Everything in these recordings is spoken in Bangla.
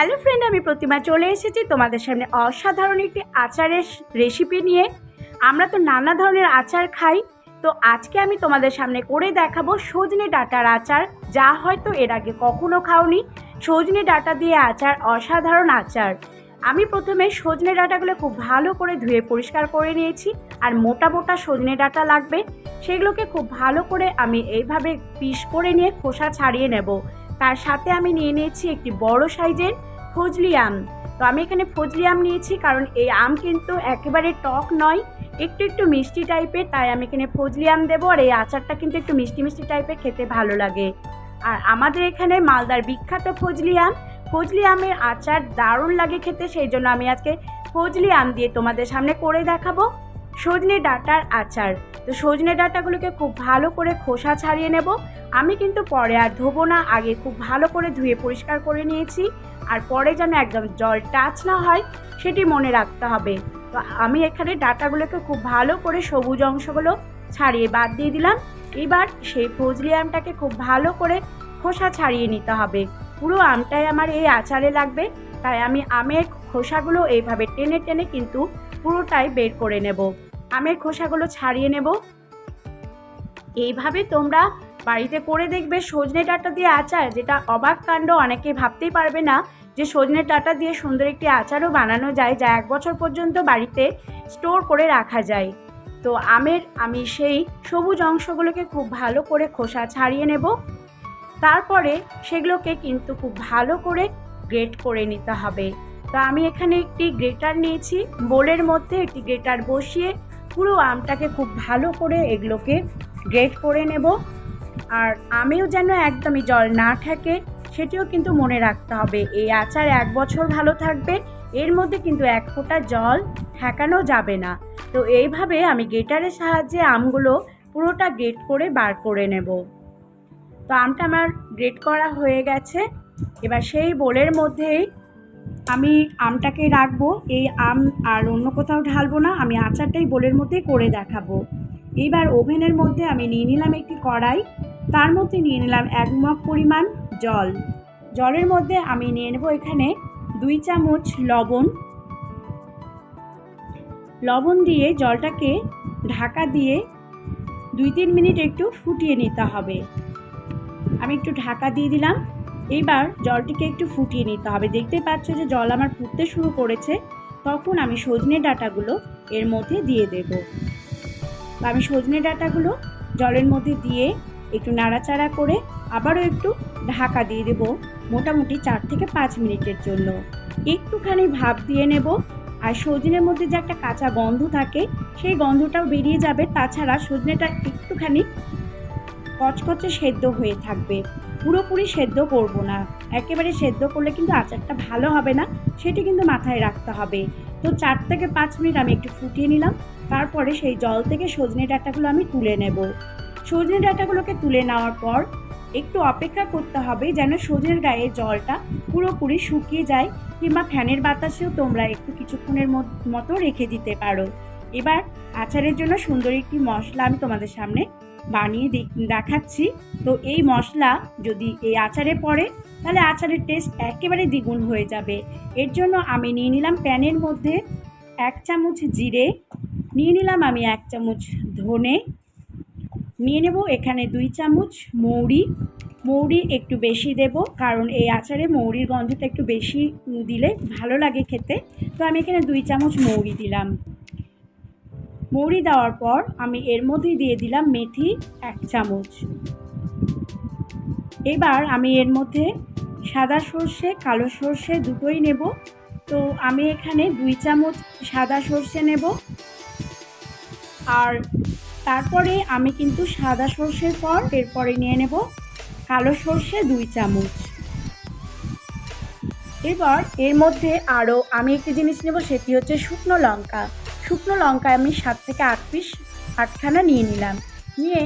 হ্যালো ফ্রেন্ড আমি প্রতিমা চলে এসেছি। তোমাদের সামনে অসাধারণ একটি আচারের রেসিপি নিয়ে। আমরা তো নানা ধরনের আচার খাই। তো আজকে আমি তোমাদের সামনে করে দেখাবো সজনে ডাটার আচার। যা হয়তো এর আগে কখনো খাওনি। সজনে ডাটা দিয়ে আচার অসাধারণ আচার। আমি প্রথমে সজনে ডাটাগুলো খুব ভালো করে ধুয়ে পরিষ্কার করে নিয়েছি। আর মোটা মোটা সজনে ডাটা লাগবে। সেগুলোকে খুব ভালো করে আমি এইভাবে পিস করে নিয়ে খোসা ছাড়িয়ে নেব। তার সাথে আমি নিয়ে নিয়েছি একটি বড় সাইজের ফজলি আম। তো আমি এখানে ফজলি আম নিয়েছি কারণ এই আম কিন্তু একেবারে টক নয়, একটু একটু মিষ্টি টাইপের, তাই আমি এখানে ফজলি আম দেবো আর এই আচারটা কিন্তু একটু মিষ্টি মিষ্টি টাইপের খেতে ভালো লাগে। আর আমাদের এখানে মালদার বিখ্যাত ফজলি আম, ফজলি আমের আচার দারুণ লাগে খেতে, সেই জন্য আমি আজকে ফজলি আম দিয়ে তোমাদের সামনে করে দেখাবো সজনে ডাটার আচার। তো সজনে ডাটাগুলোকে খুব ভালো করে খোসা ছাড়িয়ে নেব। আমি কিন্তু পরে আর ধোবো না, আগে খুব ভালো করে ধুয়ে পরিষ্কার করে নিয়েছি। আর পরে যেন একদম জল টাচ না হয়, সেটি মনে রাখতে হবে। তো আমি এখানে ডাটাগুলোকে খুব ভালো করে সবুজ অংশগুলো ছাড়িয়ে বাদ দিয়ে দিলাম। এবার সেই ফজলি আমটাকে খুব ভালো করে খোসা ছাড়িয়ে নিতে হবে। পুরো আমটাই আমার এই আচারে লাগবে, তাই আমি আমের খোসাগুলো এইভাবে টেনে টেনে কিন্তু পুরোটাই বের করে নেব। আমের খোসাগুলো ছাড়িয়ে নেব। এইভাবে তোমরা বাড়িতে করে দেখবে সজনে ডাঁটা দিয়ে আচার, যেটা অবাক কাণ্ড, অনেকে ভাবতেই পারবে না যে সজনে ডাঁটা দিয়ে সুন্দর একটি আচারও বানানো যায়, যা এক বছর পর্যন্ত বাড়িতে স্টোর করে রাখা যায়। তো আমের, আমি সেই সবুজ অংশগুলোকে খুব ভালো করে খোসা ছাড়িয়ে নেব। তারপরে সেগুলোকে কিন্তু খুব ভালো করে গ্রেট করে নিতে হবে। তো আমি এখানে একটি গ্রেটার নিয়েছি। বোলের মধ্যে একটি গ্রেটার বসিয়ে পুরো আমটাকে খুব ভালো করে এগুলোকে গ্রেট করে নেব। আর আমিও যেন একদমই জল না থাকে, সেটিও কিন্তু মনে রাখতে হবে। এই আচার এক বছর ভালো থাকবে, এর মধ্যে কিন্তু এক ফোঁটা জল ঠেকানো যাবে না। তো এইভাবে আমি গেটারের সাহায্যে আমগুলো পুরোটা গ্রেট করে বার করে নেব। তো আমটা আমার গ্রেট করা হয়ে গেছে। এবার সেই বোলের মধ্যেই আমি আমটাকে রাখব, এই আম আর অন্য কোথাও ঢালবো না, আমি আচারটাই বোলের মধ্যে করে দেখাবো। এইবার ওভেনের মধ্যে আমি নিয়ে নিলাম একটি কড়াই, তার মধ্যে নিয়ে নিলাম এক মগ পরিমাণ জল। জলের মধ্যে আমি নিয়ে নেব এখানে দুই চামচ লবণ। লবণ দিয়ে জলটাকে ঢাকা দিয়ে দুই তিন মিনিট একটু ফুটিয়ে নিতে হবে। আমি একটু ঢাকা দিয়ে দিলাম। এবার জলটিকে একটু ফুটিয়ে নিতে হবে। দেখতে পাচ্ছ যে জল আমার ফুটতে শুরু করেছে। তখন আমি সজনে ডাঁটাগুলো এর মধ্যে দিয়ে দেব। আমি সজনে ডাঁটাগুলো জলের মধ্যে দিয়ে একটু নাড়াচাড়া করে আবারও একটু ঢাকা দিয়ে দেব মোটামুটি চার থেকে পাঁচ মিনিটের জন্য। একটুখানি ভাপ দিয়ে নেব। আর সজনের মধ্যে যে একটা কাঁচা গন্ধ থাকে, সেই গন্ধটাও বেরিয়ে যাবে। তাছাড়া সজনেটা একটুখানি কচকচে সেদ্ধ হয়ে থাকবে। পুরোপুরি সেদ্ধ করব না। একেবারে সেদ্ধ করলে কিন্তু আচারটা ভালো হবে না, সেটি কিন্তু মাথায় রাখতে হবে। তো চার থেকে পাঁচ মিনিট আমি একটু ফুটিয়ে নিলাম, তারপরে সেই জল থেকে সজনে ডাঁটাগুলো আমি তুলে নেব। সজনে ডাঁটাগুলোকে তুলে নেওয়ার পর একটু অপেক্ষা করতে হবে যেন সজনের গায়ে জলটা পুরোপুরি শুকিয়ে যায় কিংবা ফ্যানের বাতাসেও তোমরা একটু কিছুক্ষণের মতো রেখে দিতে পারো। এবার আচারের জন্য সুন্দর একটি মশলা আমি তোমাদের সামনে বানিয়ে দেখাচ্ছি। তো এই মশলা যদি এই আচারে পড়ে, তাহলে আচারের টেস্ট একেবারে দ্বিগুণ হয়ে যাবে। এর জন্য আমি নিয়ে নিলাম প্যানের মধ্যে এক চামচ জিরে, নিয়ে নিলাম আমি এক চামচ ধনে, নিয়ে নেব এখানে দুই চামচ মৌরি। মৌরি একটু বেশি দেব, কারণ এই আচারে মৌরির গন্ধটা একটু বেশি দিলে ভালো লাগে খেতে। তো আমি এখানে দুই চামচ মৌরি দিলাম। মৌরি দেওয়ার পর আমি এর মধ্যেই দিয়ে দিলাম মেথি এক চামচ। এবার আমি এর মধ্যে সাদা সর্ষে, কালো সর্ষে দুটোই নেব। তো আমি এখানে দুই চামচ সাদা সর্ষে নেব। আর তারপরে আমি কিন্তু সাদা সর্ষের পর এরপরে নিয়ে নেব কালো সর্ষে দুই চামচ। এবার এর মধ্যে আরও আমি একটি জিনিস নেব, সেটি হচ্ছে শুকনো লঙ্কা। শুকনো লঙ্কা আমি সাত থেকে আট পিস আটখানা নিয়ে নিলাম। নিয়ে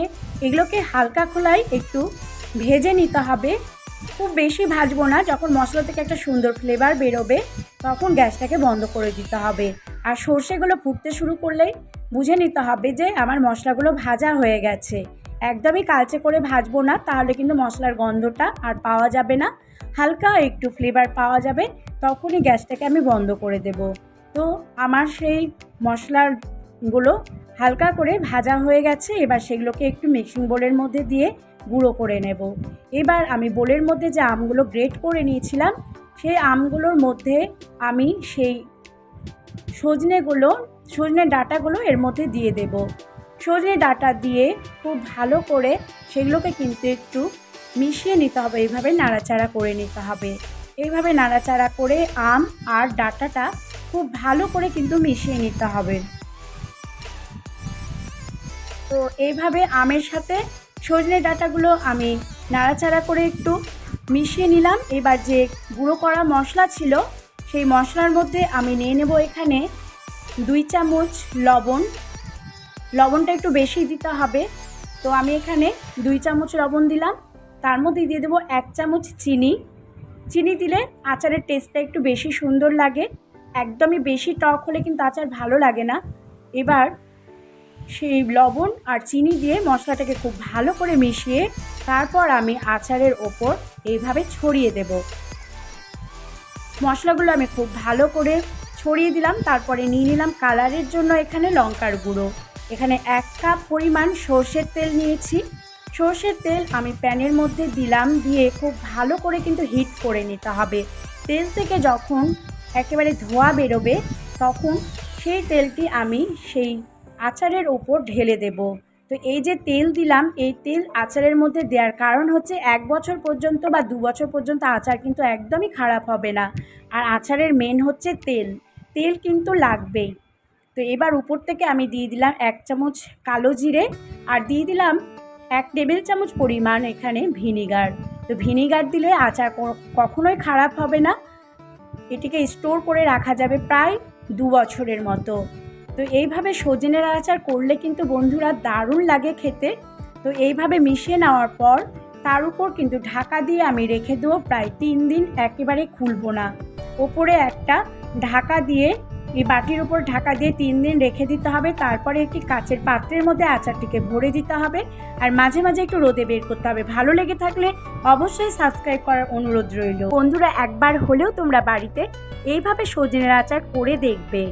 এগুলোকে হালকা খোলায় একটু ভেজে নিতে হবে। খুব বেশি ভাজবো না, যখন মশলা থেকে একটা সুন্দর ফ্লেভার বেরোবে, তখন গ্যাসটাকে বন্ধ করে দিতে হবে। আর সর্ষেগুলো ফুটতে শুরু করলেই বুঝে নিতে হবে যে আমার মশলাগুলো ভাজা হয়ে গেছে। একদমই কালচে করে ভাজবো না, তাহলে কিন্তু মশলার গন্ধটা আর পাওয়া যাবে না। হালকা একটু ফ্লেভার পাওয়া যাবে, তখনই গ্যাসটাকে আমি বন্ধ করে দেব। তো আমার সেই মশলাগুলো হালকা করে ভাজা হয়ে গেছে। এবার সেগুলোকে একটু মিক্সিং বোলের মধ্যে দিয়ে গুঁড়ো করে নেব। এবার আমি বোলের মধ্যে যে আমগুলো গ্রেট করে নিয়েছিলাম, সেই আমগুলোর মধ্যে আমি সেই সজনেগুলো, সজনে ডাটাগুলো এর মধ্যে দিয়ে দেব। সজনে ডাটা দিয়ে খুব ভালো করে সেগুলোকে কিন্তু একটু মিশিয়ে নিতে হবে। এইভাবে নাড়াচাড়া করে নিতে হবে। এইভাবে নাড়াচাড়া করে আম আর ডাঁটাটা খুব ভালো করে কিন্তু মিশিয়ে নিতে হবে। তো এইভাবে আমের সাথে সজনে ডাঁটাগুলো আমি নাড়াচাড়া করে একটু মিশিয়ে নিলাম। এবার যে গুঁড়ো করা মশলা ছিল, সেই মশলার মধ্যে আমি নিয়ে নেব এখানে দুই চামচ লবণ। লবণটা একটু বেশি দিতে হবে। তো আমি এখানে দুই চামচ লবণ দিলাম। তার মধ্যে দিয়ে দেবো এক চামচ চিনি। চিনি দিলে আচারের টেস্টটা একটু বেশি সুন্দর লাগে। একদমই বেশি টক হলে কিন্তু আচার ভালো লাগে না। এবার সেই লবণ আর চিনি দিয়ে মশলাটাকে খুব ভালো করে মিশিয়ে তারপর আমি আচারের ওপর এইভাবে ছড়িয়ে দেব। মশলাগুলো আমি খুব ভালো করে ছড়িয়ে দিলাম, তারপরে নিয়ে নিলাম কালারের জন্য এখানে লঙ্কার গুঁড়ো। এখানে এক কাপ পরিমাণ সর্ষের তেল নিয়েছি। সর্ষের তেল আমি প্যানের মধ্যে দিলাম, দিয়ে খুব ভালো করে কিন্তু হিট করে নিতে হবে। তেল থেকে যখন একেবারে ধোয়া বেরোবে, তখন সেই তেলটি আমি সেই আচারের ওপর ঢেলে দেব। তো এই যে তেল দিলাম, এই তেল আচারের মধ্যে দেওয়ার কারণ হচ্ছে এক বছর পর্যন্ত বা দু বছর পর্যন্ত আচার কিন্তু একদমই খারাপ হবে না। আর আচারের মেন হচ্ছে তেল। তেল কিন্তু লাগবেই। তো এবার উপর থেকে আমি দিয়ে দিলাম এক চামচ কালো জিরে আর দিয়ে দিলাম এক টেবিল চামচ পরিমাণ এখানে ভিনিগার। তো ভিনিগার দিলে আচার কখনোই খারাপ হবে না। এটিকে স্টোর করে রাখা যাবে প্রায় দু বছরের মতো। তো এইভাবে সজনের আচার করলে কিন্তু বন্ধুরা দারুণ লাগে খেতে। তো এইভাবে মিশিয়ে নেওয়ার পর তার উপর কিন্তু ঢাকা দিয়ে আমি রেখে দেবো প্রায় তিন দিন একেবারে খুলবো না। ওপরে একটা ঢাকা দিয়ে এই বাটির উপর ঢাকা দিয়ে তিন দিন রেখে দিতে হবে। তারপরে একটি কাচের পাত্রের মধ্যে আচারটিকে ভরে দিতে হবে। আর মাঝে মাঝে একটু রোদে বের করতে হবে। ভালো লেগে থাকলে অবশ্যই সাবস্ক্রাইব করার অনুরোধ রইল। বন্ধুরা, একবার হলেও তোমরা বাড়িতে এইভাবে সজনের আচার করে দেখবে।